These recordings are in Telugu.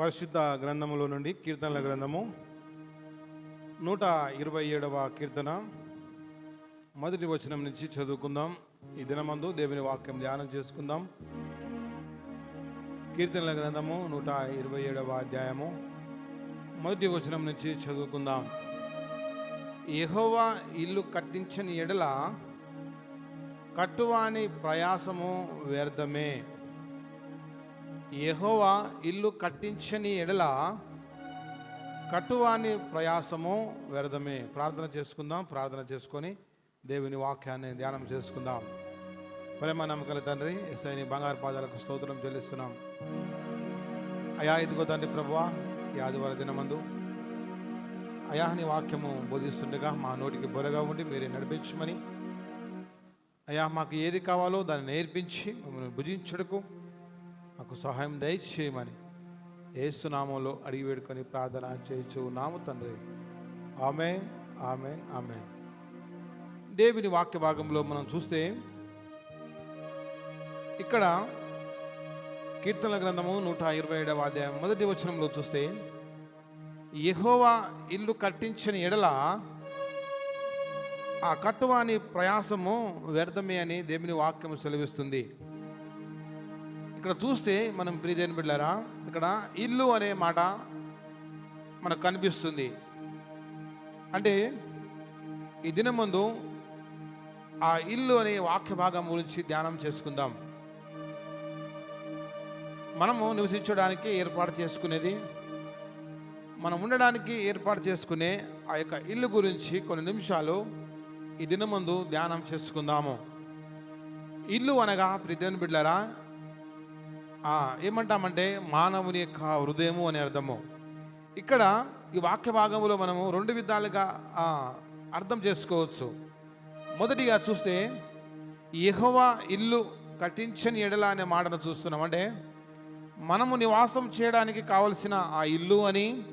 పరిశుద్ధ గ్రంథములో నుండి కీర్తనల గ్రంథము నూట ఇరవై ఏడవ కీర్తన. మొదటి వచనం నుంచి చదువుకుందాం. ఈ దినమందు దేవుని వాక్యం ధ్యానం చేసుకుందాం. కీర్తనల గ్రంథము నూట ఇరవై ఏడవ అధ్యాయము. మొదటి వచనం నుంచి చదువుకుందాం. ఎహోవా ఇల్లు కట్టించని ఎడల కట్టువాని ప్రయాసము వ్యర్థమే. యహోవా ఇల్లు కట్టించని ఎడల కట్టువాని ప్రయాసము వ్యర్థమే. ప్రార్థన చేసుకుందాం ప్రార్థన చేసుకొని దేవుని వాక్యాన్ని ధ్యానం చేసుకుందాం. ప్రేమ నమ్మకల తండ్రి ఎస్ఐని బంగారు పాదాలకు స్తోత్రం చెల్లిస్తున్నాం. అయా ఇదిగో తండ్రి ప్రభువా ఈ ఆదివార దినమందు అయా నీ వాక్యము బోధిస్తుండగా మా నోటికి బొరగా ఉండి మీరే నడిపించమని. అయా మాకు ఏది కావాలో దాన్ని నేర్పించి మమ్మల్ని భుజించుటకు మాకు సహాయం దయచేయమని ఏసునామంలో అడిగి వేడుకొని ప్రార్థన చేయొచ్చు నాము తండ్రి. ఆమె ఆమె ఆమె దేవుని వాక్య భాగంలో మనం చూస్తే ఇక్కడ కీర్తనల గ్రంథము నూట ఇరవై ఏడవ అధ్యాయం మొదటి వచనంలో చూస్తే యహోవా ఇల్లు కట్టించిన ఎడల ఆ కట్టువాని ప్రయాసము వ్యర్థమే అని దేవుని వాక్యము సెలవిస్తుంది. ఇక్కడ చూస్తే మనం ప్రియదేని బిడ్డారా ఇక్కడ ఇల్లు అనే మాట మనకు కనిపిస్తుంది. అంటే ఈ దినం ముందు ఆ ఇల్లు అనే వాక్య భాగం గురించి ధ్యానం చేసుకుందాం. మనము నివసించడానికి ఏర్పాటు చేసుకునేది మనం ఉండడానికి ఏర్పాటు చేసుకునే ఆ యొక్క ఇల్లు గురించి కొన్ని నిమిషాలు ఈ దినమందు ధ్యానం చేసుకుందాము. ఇల్లు అనగా ప్రిదేన్ బిడ్లరా ఏమంటామంటే మానవుని యొక్క హృదయము అనే అర్థము. ఇక్కడ ఈ వాక్య భాగంలో మనము రెండు విధాలుగా అర్థం చేసుకోవచ్చు. మొదటిగా చూస్తే యహోవా ఇల్లు కట్టించని ఎడల అనే మాటను చూస్తున్నాం. అంటే మనము నివాసం చేయడానికి కావలసిన ఆ ఇల్లు అని.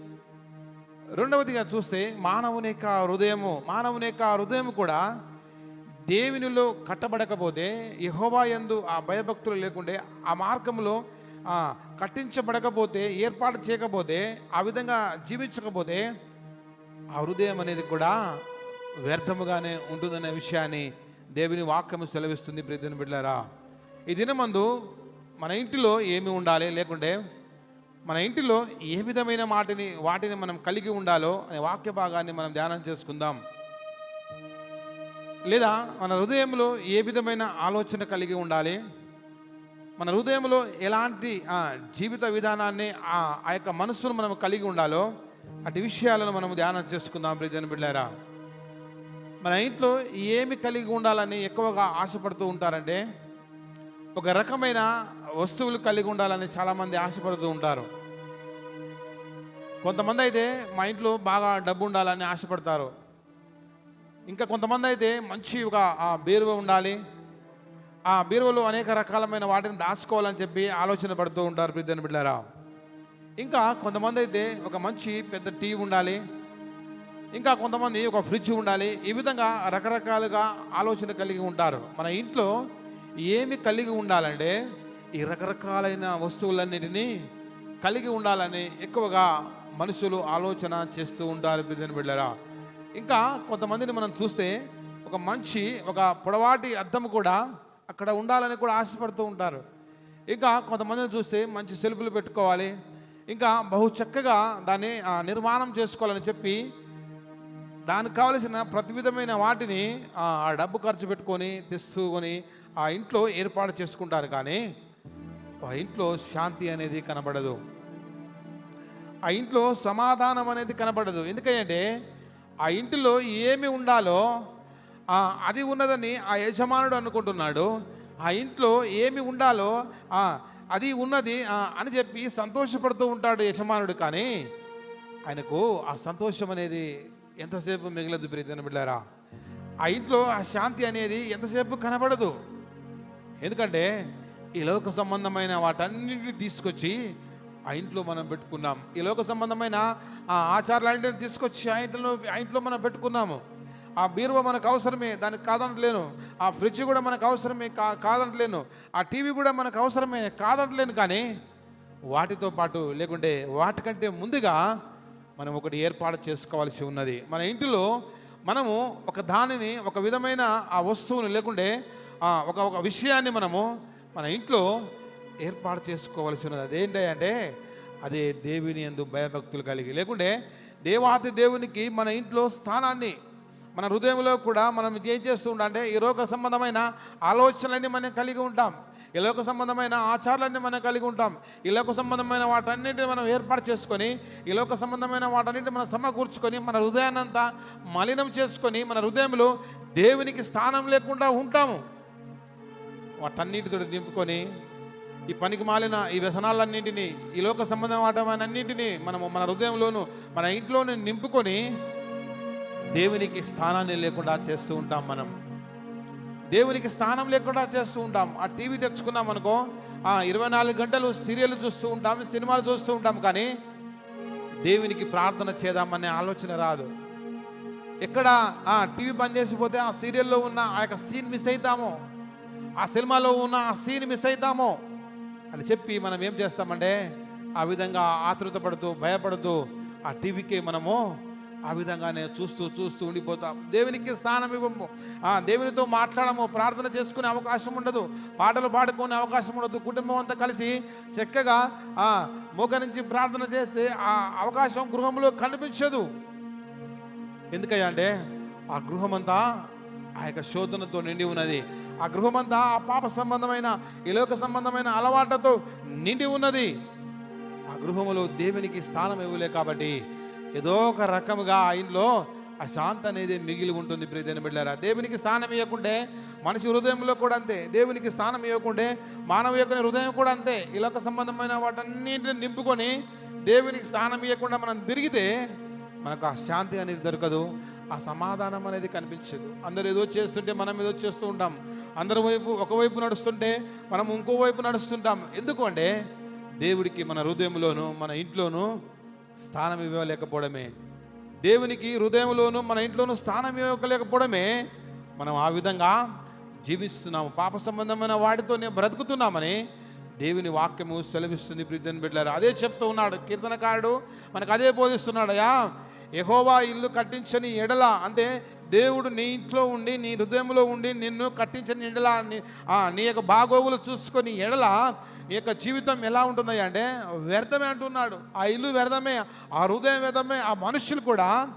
రెండవదిగా చూస్తే మానవుని యొక్క హృదయము మానవుని యొక్క హృదయం కూడా దేవునిలో కట్టబడకపోతే యహోవా యందు ఆ భయభక్తులు లేకుండే ఆ మార్గంలో కట్టించబడకపోతే ఏర్పాటు చేయకపోతే ఆ విధంగా జీవించకపోతే ఆ హృదయం అనేది కూడా వ్యర్థముగానే ఉంటుందనే విషయాన్ని దేవుని వాక్యము సెలవిస్తుంది ప్రతిదిన బిడ్డారా ఈ దినమందు మన ఇంటిలో ఏమి ఉండాలి? లేకుంటే మన ఇంటిలో ఏ విధమైన మాటిని వాటిని మనం కలిగి ఉండాలో అనే వాక్య భాగాన్ని మనం ధ్యానం చేసుకుందాం. లేదా మన హృదయంలో ఏ విధమైన ఆలోచన కలిగి ఉండాలి? మన హృదయంలో ఎలాంటి జీవిత విధానాన్ని ఆ ఆ యొక్క మనస్సును మనం కలిగి ఉండాలో అటు విషయాలను మనం ధ్యానం చేసుకుందాం ప్రియజన బిడ్డారా మన ఇంట్లో ఏమి కలిగి ఉండాలని ఎక్కువగా ఆశపడుతూ ఉంటారంటే ఒక రకమైన వస్తువులు కలిగి ఉండాలని చాలామంది ఆశపడుతూ ఉంటారు. కొంతమంది అయితే మా ఇంట్లో బాగా డబ్బు ఉండాలని ఆశపడతారు. ఇంకా కొంతమంది అయితే మంచి ఒక బీరువ ఉండాలి. ఆ బీరువలో అనేక రకాలమైన వాటిని దాచుకోవాలని చెప్పి ఆలోచన పడుతూ ఉంటారు బిడ్డను బిడ్డారా ఇంకా కొంతమంది అయితే ఒక మంచి పెద్ద టీవీ ఉండాలి. ఇంకా కొంతమంది ఒక ఫ్రిడ్జ్ ఉండాలి. ఈ విధంగా రకరకాలుగా ఆలోచన కలిగి ఉంటారు. మన ఇంట్లో ఏమి కలిగి ఉండాలంటే ఈ రకరకాలైన వస్తువులన్నిటినీ కలిగి ఉండాలని ఎక్కువగా మనుషులు ఆలోచన చేస్తూ ఉంటారు బిడ్డను బిడ్డారా ఇంకా కొంతమందిని మనం చూస్తే ఒక మంచి ఒక పొడవాటి అద్దం కూడా అక్కడ ఉండాలని కూడా ఆశపడుతూ ఉంటారు. ఇంకా కొంతమందిని చూస్తే మంచి సెల్ఫులు పెట్టుకోవాలి. ఇంకా బహు చక్కగా దాన్ని ఆ, నిర్మాణం చేసుకోవాలని చెప్పి దానికి కావలసిన ప్రతి విధమైన వాటిని ఆ ఆ డబ్బు ఖర్చు పెట్టుకొని తెచ్చుకొని ఆ ఇంట్లో ఏర్పాటు చేసుకుంటారు. కానీ ఆ ఇంట్లో శాంతి అనేది కనబడదు. ఆ ఇంట్లో సమాధానం అనేది కనబడదు. ఎందుకంటే ఆ ఇంటిలో ఏమి ఉండాలో అది ఉన్నదని ఆ యజమానుడు అనుకుంటున్నాడు. ఆ ఇంట్లో ఏమి ఉండాలో అది ఉన్నది అని చెప్పి సంతోషపడుతూ ఉంటాడు యజమానుడు. కానీ ఆయనకు ఆ సంతోషం అనేది ఎంతసేపు మిగలదు ప్రీతిని బిడ్డారా? ఆ ఇంట్లో ఆ శాంతి అనేది ఎంతసేపు కనబడదు. ఎందుకంటే ఈ లోక సంబంధమైన వాటన్నిటిని తీసుకొచ్చి ఆ ఇంట్లో మనం పెట్టుకున్నాం. ఈ లోక సంబంధమైన ఆ ఆచారాలన్నింటిని తీసుకొచ్చి ఆ ఇంట్లో ఆ ఇంట్లో మనం పెట్టుకున్నాము. ఆ బీరువా మనకు అవసరమే దానికి కాదనట్లేను ఆ ఫ్రిడ్జ్ కూడా మనకు అవసరమే కా కాదనట్లేను ఆ టీవీ కూడా మనకు అవసరమే కాదనట్లేను కానీ వాటితో పాటు లేకుంటే వాటికంటే ముందుగా మనం ఒకటి ఏర్పాటు చేసుకోవాల్సి ఉన్నది. మన ఇంటిలో మనము ఒక దానిని ఒక విధమైన ఆ వస్తువుని లేకుంటే ఒక ఒక విషయాన్ని మనము మన ఇంట్లో ఏర్పాటు చేసుకోవాల్సి ఉన్నది అదేంటి అంటే అదే దేవుని ఎందు భయభక్తులు కలిగి. లేకుంటే దేవాతి దేవునికి మన ఇంట్లో స్థానాన్ని మన హృదయంలో కూడా మనం ఏం చేస్తూ ఉంటాం అంటే ఈ లోక సంబంధమైన ఆలోచనలన్నీ మనం కలిగి ఉంటాం. ఈ లోక సంబంధమైన ఆచారాలన్నీ మనం కలిగి ఉంటాం. ఈ లోక సంబంధమైన వాటన్నిటిని మనం ఏర్పాటు చేసుకొని ఈ లోక సంబంధమైన వాటన్నిటిని మనం సమకూర్చుకొని మన హృదయాన్నంతా మలినం చేసుకొని మన హృదయంలో దేవునికి స్థానం లేకుండా ఉంటాము. వాటన్నిటితో నింపుకొని ఈ పనికి మాలిన ఈ వ్యసనాలన్నింటినీ ఈ లోక సంబంధం వాటన్నింటినీ మనము మన హృదయంలోను మన ఇంట్లోనే నింపుకొని దేవునికి స్థానాన్ని లేకుండా చేస్తూ ఉంటాం మనం. దేవునికి స్థానం లేకుండా చేస్తూ ఉంటాం. ఆ టీవీ తెచ్చుకున్నాం అనుకో ఆ ఇరవై నాలుగు గంటలు సీరియల్ చూస్తూ ఉంటాం సినిమాలు చూస్తూ ఉంటాం కానీ దేవునికి ప్రార్థన చేద్దామనే ఆలోచన రాదు. ఎక్కడ ఆ టీవీ బంద్ చేసిపోతే ఆ సీరియల్లో ఉన్న ఆ యొక్క సీన్ మిస్ అవుతామో ఆ సినిమాలో ఉన్న ఆ సీన్ మిస్ అవుతామో అని చెప్పి మనం ఏం చేస్తామంటే ఆ విధంగా ఆతృత పడుతూ భయపడుతూ ఆ టీవీకి మనము ఆ విధంగానే చూస్తూ చూస్తూ ఉండిపోతాం. దేవునికి స్థానం ఇవ్వము. ఆ దేవునితో మాట్లాడము ప్రార్థన చేసుకునే అవకాశం ఉండదు పాటలు పాడుకునే అవకాశం ఉండదు కుటుంబం అంతా కలిసి చక్కగా మోకరించి ప్రార్థన చేస్తే ఆ అవకాశం గృహంలో కనిపించదు. ఎందుకయ్యా అంటే ఆ గృహమంతా ఆ యొక్క శోధనతో నిండి ఉన్నది. ఆ గృహమంతా ఆ పాప సంబంధమైన ఈ లోక సంబంధమైన అలవాట్లతో నిండి ఉన్నది. ఆ గృహములో దేవునికి స్థానం ఇవ్వలే కాబట్టి ఏదో ఒక రకముగా ఆ ఇంట్లో ఆ శాంతి అనేది మిగిలి ఉంటుంది ప్రియమైన బిడ్డారా దేవునికి స్థానం ఇవ్వకుంటే మనిషి హృదయంలో కూడా అంతే. దేవునికి స్థానం ఇవ్వకుంటే మానవ యొక్క హృదయం కూడా అంతే. ఈ లోక సంబంధమైన వాటన్నింటిని నింపుకొని దేవునికి స్థానం ఇవ్వకుండా మనం తిరిగితే మనకు ఆ శాంతి అనేది దొరకదు ఆ సమాధానం అనేది కనిపించదు. అందరు ఏదో చేస్తుంటే మనం ఏదో చేస్తూ ఉంటాం. అందరి వైపు ఒకవైపు నడుస్తుంటే మనం ఇంకో వైపు నడుస్తుంటాం. ఎందుకు అంటే దేవుడికి మన హృదయంలోను మన ఇంట్లోనూ స్థానం ఇవ్వలేకపోవడమే. దేవునికి హృదయంలోను మన ఇంట్లోనూ స్థానం ఇవ్వలేకపోవడమే. మనం ఆ విధంగా జీవిస్తున్నాము. పాప సంబంధమైన వాటితోనే బ్రతుకుతున్నామని దేవుని వాక్యము సెలవిస్తుంది ప్రీతిని బిడ్డారు అదే చెప్తూ ఉన్నాడు కీర్తనకారుడు. మనకు అదే బోధిస్తున్నాడయా ఎహోవా ఇల్లు కట్టించని ఎడల అంటే దేవుడు నీ ఇంట్లో ఉండి నీ హృదయంలో ఉండి నిన్ను కట్టించిన ఎడల నీ- యొక్క బాగోగులు చూసుకొని ఎడల నీ యొక్క జీవితం ఎలా ఉంటుందయ్యా అంటే వ్యర్థమే అంటున్నాడు. ఆ ఇల్లు వ్యర్థమే ఆ హృదయం వ్యర్థమే ఆ మనుషులు కూడా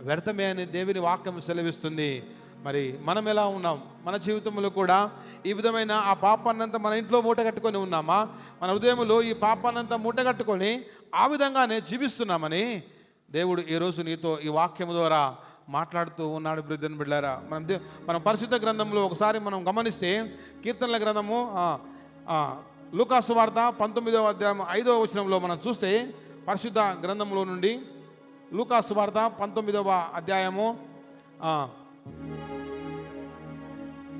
వ్యర్థమే అని దేవుని వాక్యం సెలవిస్తుంది. మరి మనం ఎలా ఉన్నాం? మన జీవితంలో కూడా ఈ విధమైన ఆ పాపాన్నంతా మన ఇంట్లో మూట కట్టుకొని ఉన్నామా? మన హృదయంలో ఈ పాపాన్నంతా మూట కట్టుకొని ఆ విధంగానే జీవిస్తున్నామని దేవుడు ఈరోజు నీతో ఈ వాక్యం ద్వారా మాట్లాడుతూ ఉన్నాడు బృద్ధన్ బిడ్డారా. మనం మన పరిశుద్ధ గ్రంథంలో ఒకసారి మనం గమనిస్తే కీర్తనల గ్రంథము లూకాసు వార్త పంతొమ్మిదవ అధ్యాయం ఐదవ వచనంలో మనం చూస్తే పరిశుద్ధ గ్రంథంలో నుండి లూకాసు వార్త పంతొమ్మిదవ అధ్యాయము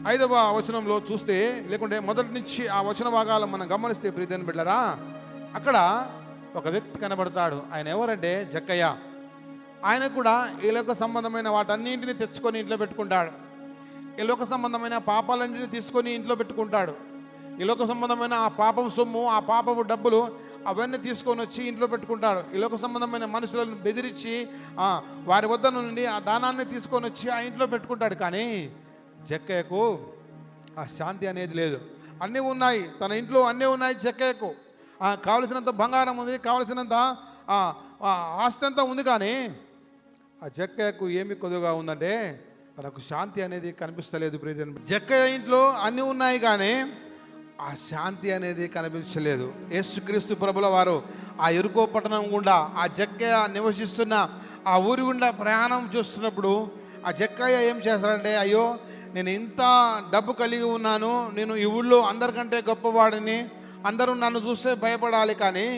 ఐదవ వచనంలో చూస్తే లేకుంటే మొదటి నుంచి ఆ వచన భాగాలు మనం గమనిస్తే ప్రీతిని బిడ్డరా అక్కడ ఒక వ్యక్తి కనబడతాడు. ఆయన ఎవరంటే జక్కయ్య. ఆయన కూడా ఈ లోక సంబంధమైన వాటన్నింటిని తెచ్చుకొని ఇంట్లో పెట్టుకుంటాడు. ఈ లోక సంబంధమైన పాపాలన్నింటినీ తీసుకొని ఇంట్లో పెట్టుకుంటాడు. ఈ లోక సంబంధమైన ఆ పాపం సొమ్ము ఆ పాపపు డబ్బులు అవన్నీ తీసుకొని వచ్చి ఇంట్లో పెట్టుకుంటాడు. ఈ లోక సంబంధమైన మనుషులను బెదిరించి వారి వద్ద నుండి ఆ దానాన్ని తీసుకొని వచ్చి ఆ ఇంట్లో పెట్టుకుంటాడు. కానీ జక్కయ్యకు ఆ శాంతి అనేది లేదు. అన్నీ ఉన్నాయి. తన ఇంట్లో అన్నీ ఉన్నాయి జక్కయ్యకు కావలసినంత బంగారం ఉంది కావలసినంత ఆస్తి అంతా ఉంది కానీ ఆ జక్కయ్యకు ఏమి కొద్దుగా ఉందంటే తనకు శాంతి అనేది కనిపిస్తలేదు ప్రియజన్ జక్కయ్య ఇంట్లో అన్నీ ఉన్నాయి కానీ ఆ శాంతి అనేది కనిపించలేదు. యేసుక్రీస్తు ప్రభుల వారు ఆ ఎరుకో పట్టణం గుండా ఆ జక్కయ్య నివసిస్తున్న ఆ ఊరి గుండా ప్రయాణం చేస్తున్నప్పుడు ఆ జక్కయ్య ఏం చేస్తాడంటే అయ్యో నేను ఇంత డబ్బు కలిగి ఉన్నాను నేను ఈ ఊళ్ళో అందరికంటే గొప్పవాడిని అందరూ నన్ను చూస్తే భయపడాలి కానీ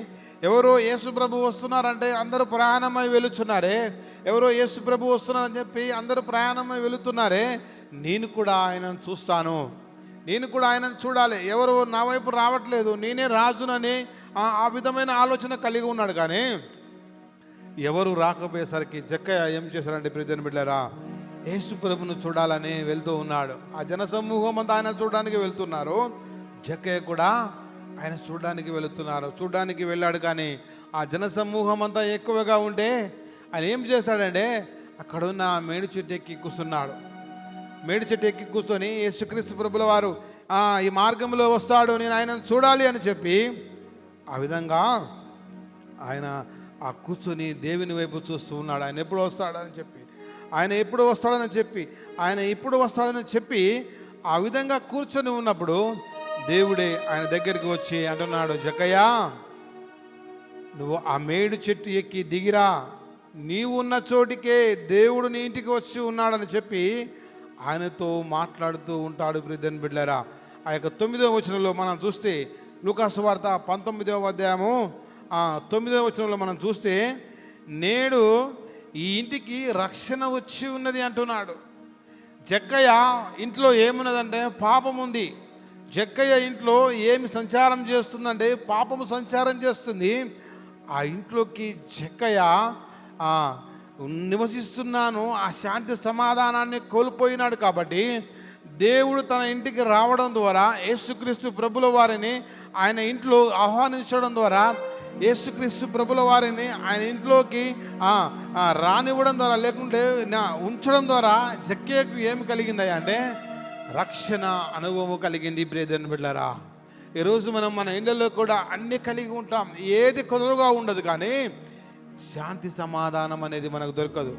ఎవరో యేసుప్రభు వస్తున్నారంటే అందరూ ప్రయాణమై వెళుతున్నారే ఎవరో యేసు ప్రభు వస్తున్నారని చెప్పి అందరూ ప్రయాణమై వెళుతున్నారే. నేను కూడా ఆయనను చూస్తాను. నేను కూడా ఆయనను చూడాలి. ఎవరు నా వైపు రావట్లేదు. నేనే రాజునని ఆ- విధమైన ఆలోచన కలిగి ఉన్నాడు కానీ ఎవరు రాకపోయేసరికి జక్కయ్య ఏం చేశారంటే ప్రియజన బిడ్డారా యేసు ప్రభును చూడాలని వెళ్తూ ఉన్నాడు. ఆ జన సమూహం అంతా ఆయన చూడడానికి వెళ్తున్నారు. జక్కయ్య కూడా ఆయన చూడడానికి వెళుతున్నారు. చూడడానికి వెళ్ళాడు కానీ ఆ జన సమూహం అంతా ఎక్కువగా ఉంటే ఆయన ఏం చేశాడంటే అక్కడున్న ఉన్న మేడి చెట్టు ఎక్కి కూర్చున్నాడు. మేడి చెట్టు ఎక్కి కూర్చొని యేసుక్రీస్తు ప్రభుల వారు ఈ మార్గంలో వస్తాడు నేను ఆయనను చూడాలి అని చెప్పి ఆ విధంగా ఆయన ఆ కూర్చొని దేవుని వైపు చూస్తూ ఉన్నాడు. ఆయన ఎప్పుడు వస్తాడని చెప్పి ఆయన ఎప్పుడు వస్తాడని చెప్పి ఆయన ఎప్పుడు వస్తాడని చెప్పి ఆ విధంగా కూర్చొని ఉన్నప్పుడు దేవుడే ఆయన దగ్గరికి వచ్చి అంటున్నాడు జక్కయ్య నువ్వు ఆ మేడు చెట్టు ఎక్కి దిగిరా. నీవున్న చోటికే దేవుడు నీ ఇంటికి వచ్చి ఉన్నాడని చెప్పి ఆయనతో మాట్లాడుతూ ఉంటాడు బ్రిద్దన్ బిడ్లరా ఆ యొక్క తొమ్మిదవ వచనంలో మనం చూస్తే లూకాసు వార్త పంతొమ్మిదవ అధ్యాయము ఆ తొమ్మిదవ వచనంలో మనం చూస్తే నేడు ఈ ఇంటికి రక్షణ వచ్చి ఉన్నది అంటున్నాడు. జక్కయ్య ఇంట్లో ఏమున్నదంటే పాపం ఉంది జక్కయ్య ఇంట్లో ఏమి సంచారం చేస్తుందంటే పాపము సంచారం చేస్తుంది. ఆ ఇంట్లోకి జక్కయ్య నివసిస్తున్నాను ఆ శాంతి సమాధానాన్ని కోల్పోయినాడు కాబట్టి దేవుడు తన ఇంటికి రావడం ద్వారా యేసుక్రీస్తు ప్రభుల వారిని ఆయన ఇంట్లో ఆహ్వానించడం ద్వారా యేసుక్రీస్తు ప్రభుల వారిని ఆయన ఇంట్లోకి రానివ్వడం ద్వారా లేకుంటే నా- ఉంచడం ద్వారా జక్కయ్యకు ఏమి కలిగిందయ్యా అంటే రక్షణ అనుభవం కలిగింది బ్రేదన్ బిడ్లరా ఈరోజు మనం మన ఇళ్ళల్లో కూడా అన్ని కలిగి ఉంటాం. ఏది కొదువుగా ఉండదు కానీ శాంతి సమాధానం అనేది మనకు దొరకదు.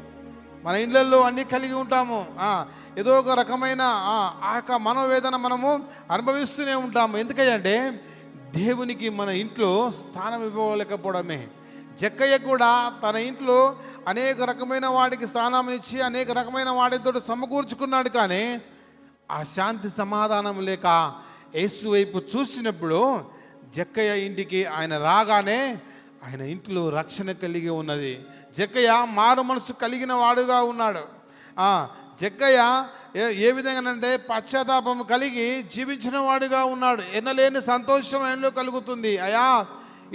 మన ఇళ్ళల్లో అన్ని కలిగి ఉంటాము. ఏదో ఒక రకమైన ఆ యొక్క మనోవేదన మనము అనుభవిస్తూనే ఉంటాము. ఎందుకంటే దేవునికి మన ఇంట్లో స్థానం ఇవ్వలేకపోవడమే. జక్కయ్య కూడా తన ఇంట్లో అనేక రకమైన వాడికి స్థానం ఇచ్చి అనేక రకమైన వాడితో సమకూర్చుకున్నాడు కానీ ఆ శాంతి సమాధానం లేక యేసు వైపు చూసినప్పుడు జక్కయ్య ఇంటికి ఆయన రాగానే ఆయన ఇంట్లో రక్షణ కలిగి ఉన్నది. జక్కయ్య మారు మనసు కలిగిన వాడుగా ఉన్నాడు. జక్కయ్య ఏ ఏ విధంగానంటే పశ్చాత్తాపం కలిగి జీవించిన వాడుగా ఉన్నాడు. ఎన్నలేని సంతోషం ఆయనలో కలుగుతుంది. అయా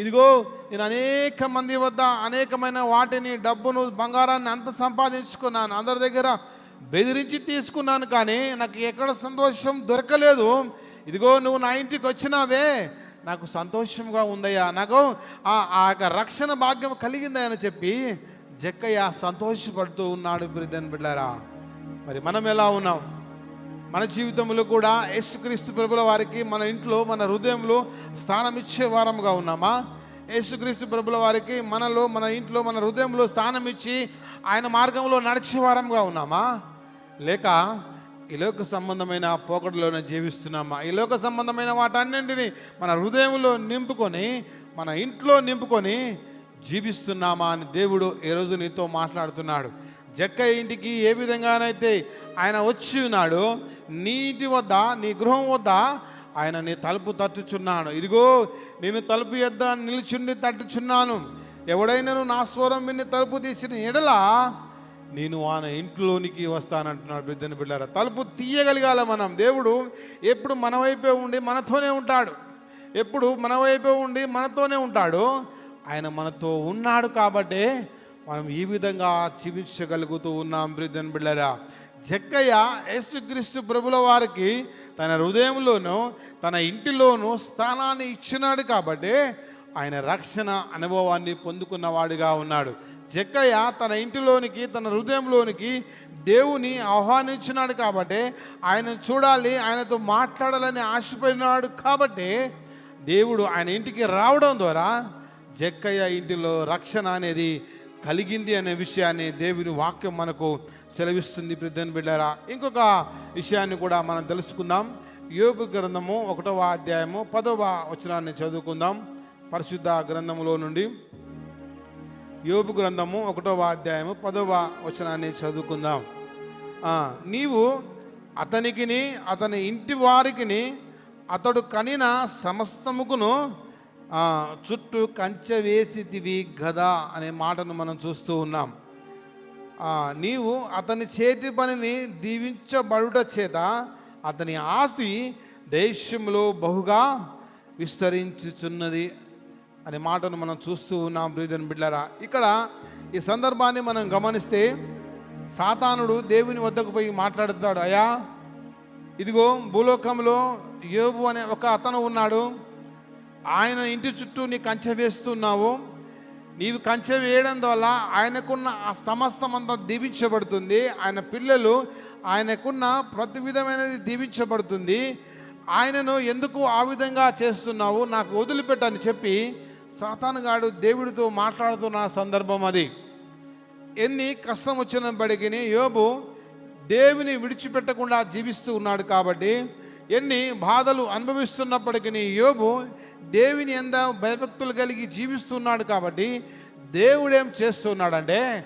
ఇదిగో నేను అనేక మంది వద్ద అనేకమైన వాటిని డబ్బును బంగారాన్ని అంత సంపాదించుకున్నాను. అందరి దగ్గర బెదిరించి తీసుకున్నాను కానీ నాకు ఎక్కడ సంతోషం దొరకలేదు. ఇదిగో నువ్వు నా ఇంటికి వచ్చినావే. నాకు సంతోషంగా ఉందయ్యా. నాకు ఆ ఆ యొక్క రక్షణ భాగ్యం కలిగిందయ్యా అని చెప్పి జక్కయ్య సంతోషపడుతూ ఉన్నాడు బ్రిదన్ బిడ్డారా. మరి మనం ఎలా ఉన్నాం? మన జీవితంలో కూడా యేసుక్రీస్తు ప్రభుల వారికి మన ఇంట్లో మన హృదయంలో స్థానం ఇచ్చే వారముగా ఉన్నామా? యేసుక్రీస్తు ప్రభుల వారికి మనలో మన ఇంట్లో మన హృదయంలో స్థానం ఇచ్చి ఆయన మార్గంలో నడిచేవారంగా ఉన్నామా? లేక ఈ లోక సంబంధమైన పోకడలోనే జీవిస్తున్నామా? ఈ లోక సంబంధమైన వాటన్నింటినీ మన హృదయంలో నింపుకొని మన ఇంట్లో నింపుకొని జీవిస్తున్నామా అని దేవుడు ఈ రోజు నీతో మాట్లాడుతున్నాడు. జక్క ఇంటికి ఏ విధంగానైతే ఆయన వచ్చి ఉన్నాడు నీ ఇంటి వద్ద నీ గృహం వద్ద ఆయన నీ తలుపు తట్టుచున్నాను ఇదిగో నేను తలుపు యొద్ద నిలుచుండి తట్టుచున్నాను. ఎవడైనాను నా స్వరం విని తలుపు తీసిన ఎడల నేను ఆయన ఇంట్లోనికి వస్తానంటున్నాడు బిడ్డను బిడ్డారా తలుపు తీయగలగాల మనం. దేవుడు ఎప్పుడు మన వైపే ఉండి మనతోనే ఉంటాడు. ఎప్పుడు మన వైపే ఉండి మనతోనే ఉంటాడు. ఆయన మనతో ఉన్నాడు కాబట్టే మనం ఈ విధంగా జీవించగలుగుతూ ఉన్నాం బ్రిద్దన్ బిళ్ళరా జక్కయ్య యేసుక్రీస్తు ప్రభుల వారికి తన హృదయంలోనూ తన ఇంటిలోనూ స్థానాన్ని ఇచ్చినాడు కాబట్టి ఆయన రక్షణ అనుభవాన్ని పొందుకున్నవాడిగా ఉన్నాడు. జక్కయ్య తన ఇంటిలోనికి తన హృదయంలోనికి దేవుని ఆహ్వానించినాడు కాబట్టి ఆయన చూడాలి ఆయనతో మాట్లాడాలని ఆశపడినాడు కాబట్టి దేవుడు ఆయన ఇంటికి రావడం ద్వారా జక్కయ్య ఇంటిలో రక్షణ అనేది కలిగింది అనే విషయాన్ని దేవుని వాక్యం మనకు సెలవిస్తుంది ప్రధాన బిడ్డారా. ఇంకొక విషయాన్ని కూడా మనం తెలుసుకుందాం. యోగు గ్రంథము ఒకటవ అధ్యాయము పదవ వచనాన్ని చదువుకుందాం. పరిశుద్ధ గ్రంథములో నుండి యోగు గ్రంథము ఒకటవ అధ్యాయము పదవ వచనాన్ని చదువుకుందాం. నీవు అతనికిని అతని ఇంటి వారికిని అతడు కనిన సమస్తముకును చుట్టూ కంచె వేసితివి గదా అనే మాటను మనం చూస్తూ ఉన్నాం. నీవు అతని చేతి పనిని దీవించబడుట చేత అతని ఆస్తి దేశంలో బహుగా విస్తరించుచున్నది అనే మాటను మనం చూస్తూ ఉన్నాం బ్రీదన్ బిడ్లరా. ఇక్కడ ఈ సందర్భాన్ని మనం గమనిస్తే సాతానుడు దేవుని వద్దకు పోయి మాట్లాడుతాడు అయా ఇదిగో భూలోకంలో యోబు అనే ఒక అతను ఉన్నాడు. ఆయన ఇంటి చుట్టూ నీ కంచె వేస్తున్నావు. నీవు కంచె వేయడం వల్ల ఆయనకున్న ఆ సమస్తం అంతా దీవించబడుతుంది. ఆయన పిల్లలు ఆయనకున్న ప్రతి విధమైనది దీవించబడుతుంది. ఆయనను ఎందుకు ఆ విధంగా చేస్తున్నావు? నాకు వదిలిపెట్టని చెప్పి సాతానుగాడు దేవుడితో మాట్లాడుతున్న సందర్భం అది. ఎన్ని కష్టం వచ్చిన వచ్చినప్పటికీ యోబు దేవుని విడిచిపెట్టకుండా జీవిస్తూ ఉన్నాడు కాబట్టి ఎన్ని బాధలు అనుభవిస్తున్నప్పటికీ యోబు దేవుని ఎంత భయభక్తులు కలిగి జీవిస్తున్నాడు కాబట్టి దేవుడేం చేస్తున్నాడంటే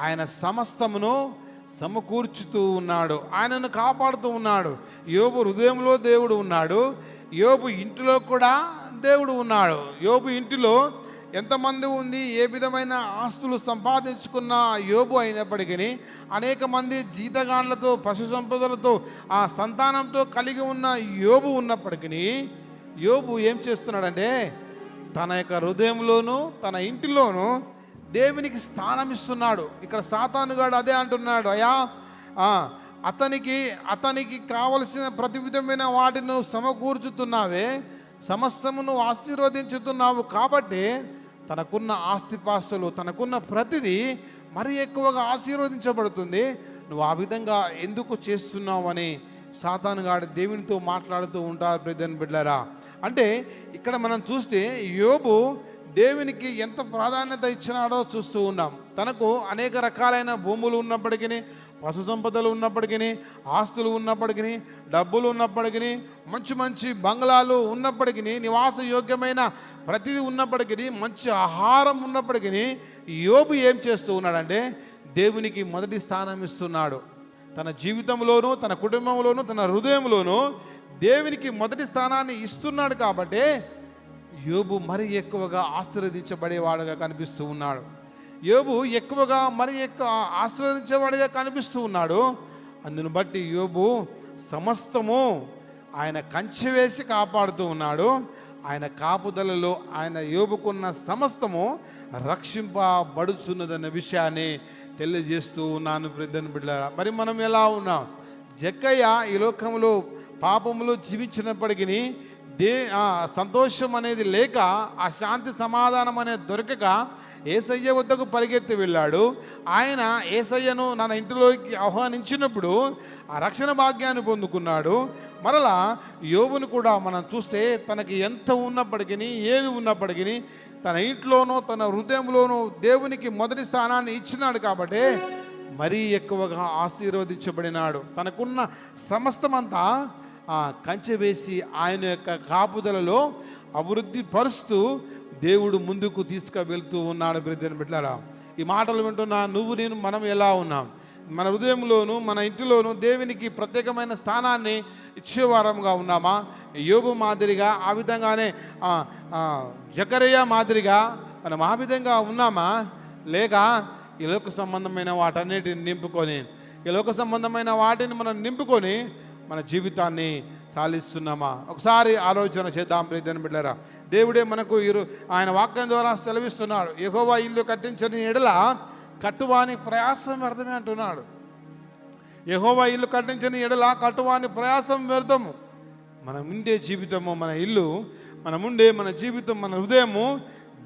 ఆయన సమస్తమును సమకూర్చుతూ ఉన్నాడు. ఆయనను కాపాడుతూ ఉన్నాడు. యోబు హృదయంలో దేవుడు ఉన్నాడు. యోబు ఇంటిలో కూడా దేవుడు ఉన్నాడు. యోబు ఇంటిలో ఎంతమంది ఉంది ఏ విధమైన ఆస్తులు సంపాదించుకున్న యోబు అయినప్పటికీ అనేక మంది జీతగాండ్లతో పశు సంపదలతో ఆ సంతానంతో కలిగి ఉన్న యోబు ఉన్నప్పటికీ యోబు ఏం చేస్తున్నాడంటే తన యొక్క హృదయంలోనూ తన ఇంటిలోనూ దేవునికి స్థానం ఇస్తున్నాడు. ఇక్కడ సాతానుగాడు అదే అంటున్నాడు అయా అతనికి అతనికి కావలసిన ప్రతి విధమైన వాటిని సమకూర్చుతున్నావే సమస్తమును ఆశీర్వదించుతున్నావు కాబట్టి తనకున్న ఆస్తిపాస్తులు తనకున్న ప్రతిదీ మరి ఎక్కువగా ఆశీర్వదించబడుతుంది. నువ్వు ఆ విధంగా ఎందుకు చేస్తున్నావు అని సాతానుగాడు దేవునితో మాట్లాడుతూ ఉంటారు ప్రజన్ బిడ్లరా. అంటే ఇక్కడ మనం చూస్తే యోబు దేవునికి ఎంత ప్రాధాన్యత ఇచ్చినాడో చూస్తూ ఉన్నాం. తనకు అనేక రకాలైన భూములు ఉన్నప్పటికీ పశు సంపదలు ఉన్నప్పటికీ ఆస్తులు ఉన్నప్పటికీ డబ్బులు ఉన్నప్పటికీ మంచి మంచి బంగ్లాలు ఉన్నప్పటికీ నివాస యోగ్యమైన ప్రతిదీ ఉన్నప్పటికీ మంచి ఆహారం ఉన్నప్పటికీ యోబు ఏం చేస్తూ ఉన్నాడంటే దేవునికి మొదటి స్థానం ఇస్తున్నాడు. తన జీవితంలోనూ తన కుటుంబంలోనూ తన హృదయంలోనూ దేవునికి మొదటి స్థానాన్ని ఇస్తున్నాడు కాబట్టి యోబు మరి ఎక్కువగా ఆశీర్వదించబడేవాడుగా కనిపిస్తూ ఉన్నాడు. యోబు ఎక్కువగా మరి ఎక్కువ ఆశీర్వదించేవాడిగా కనిపిస్తూ ఉన్నాడు. అందును బట్టి యోబు సమస్తము ఆయన కంచె వేసి కాపాడుతూ ఉన్నాడు. ఆయన కాపుదలలో ఆయన యోబుకున్న సమస్తము రక్షింపబడుతున్నదన్న విషయాన్ని తెలియజేస్తూ ఉన్నాను వృద్ధని బిడ్డ మరి మనం ఎలా ఉన్నాం? జక్కయ్య ఈ లోకంలో పాపములో జీవించినప్పటికీ దే ఆ సంతోషం అనేది లేక ఆ శాంతి సమాధానం అనేది దొరకక ఏసయ్య వద్దకు పరిగెత్తి వెళ్ళాడు. ఆయన ఏసయ్యను నా ఇంటిలోకి ఆహ్వానించినప్పుడు ఆ రక్షణ భాగ్యాన్ని పొందుకున్నాడు. మరలా యోగును కూడా మనం చూస్తే తనకి ఎంత ఉన్నప్పటికీ ఏది ఉన్నప్పటికీ తన ఇంట్లోనూ తన హృదయంలోనూ దేవునికి మొదటి స్థానాన్ని ఇచ్చినాడు కాబట్టి మరీ ఎక్కువగా ఆశీర్వదించబడినాడు. తనకున్న సమస్తమంతా ఆ కంచె వేసి ఆయన యొక్క కాపుదలలో అభివృద్ధి పరుస్తూ దేవుడు ముందుకు తీసుకువెళ్తూ ఉన్నాడు బ్రదర్ బిడ్డారా ఈ మాటలు వింటున్నా నువ్వు నేను మనం ఎలా ఉన్నాం? మన హృదయంలోను మన ఇంటిలోను దేవునికి ప్రత్యేకమైన స్థానాన్ని ఇచ్చేవారంగా ఉన్నామా? యోగు మాదిరిగా ఆ విధంగానే జకరయ్య మాదిరిగా మనం ఆ విధంగా ఉన్నామా? లేక ఈ లోక సంబంధమైన వాటన్నిటిని నింపుకొని ఈ లోక సంబంధమైన వాటిని మనం నింపుకొని మన జీవితాన్ని సాలిస్తున్నామా ఒకసారి ఆలోచన చేద్దాం ప్రీతిని బిడ్డరా దేవుడే మనకు ఇరు ఆయన వాక్యం ద్వారా సెలవిస్తున్నాడు. ఎగోవా ఇల్లు కట్టించని ఎడల కట్టువాని ప్రయాసం వ్యర్థమే అంటున్నాడు. యెహోవా ఇల్లు కట్టించని ఎడల కట్టువాని ప్రయాసం వ్యర్థము. మనం ఉండే జీవితము మన ఇల్లు మన ఉండే మన జీవితం మన హృదయము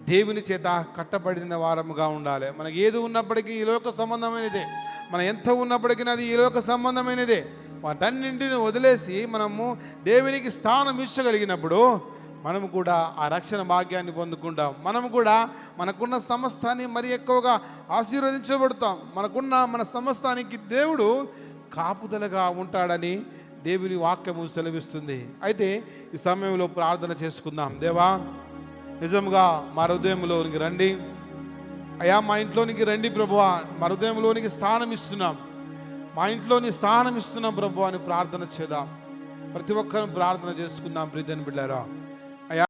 దేవుని చేత కట్టబడిన వారముగా ఉండాలి. మనకి ఏది ఉన్నప్పటికీ ఈ లోక సంబంధమైనదే. మన ఎంత ఉన్నప్పటికీ అది ఈ లోక సంబంధమైనదే. వాటన్నింటిని వదిలేసి మనము దేవునికి స్థానం ఇచ్చగలిగినప్పుడు మనము కూడా ఆ రక్షణ భాగ్యాన్ని పొందుకుంటాం. మనము కూడా మనకున్న సమస్తాన్ని మరి ఎక్కువగా ఆశీర్వదించబడతాం. మనకున్న మన సమస్తానికి దేవుడు కాపుదలగా ఉంటాడని దేవుని వాక్యము సెలవిస్తుంది. అయితే ఈ సమయంలో ప్రార్థన చేసుకుందాం. దేవా నిజంగా మా హృదయంలోనికి రండి. అయా మా ఇంట్లోనికి రండి ప్రభువా. మా హృదయంలోనికి స్థానం ఇస్తున్నాం. మా ఇంట్లోని స్థానం ఇస్తున్నాం ప్రభు అని ప్రార్థన చేద్దాం. ప్రతి ఒక్కరూ ప్రార్థన చేసుకుందాం ప్రీతిని బిడ్డారా.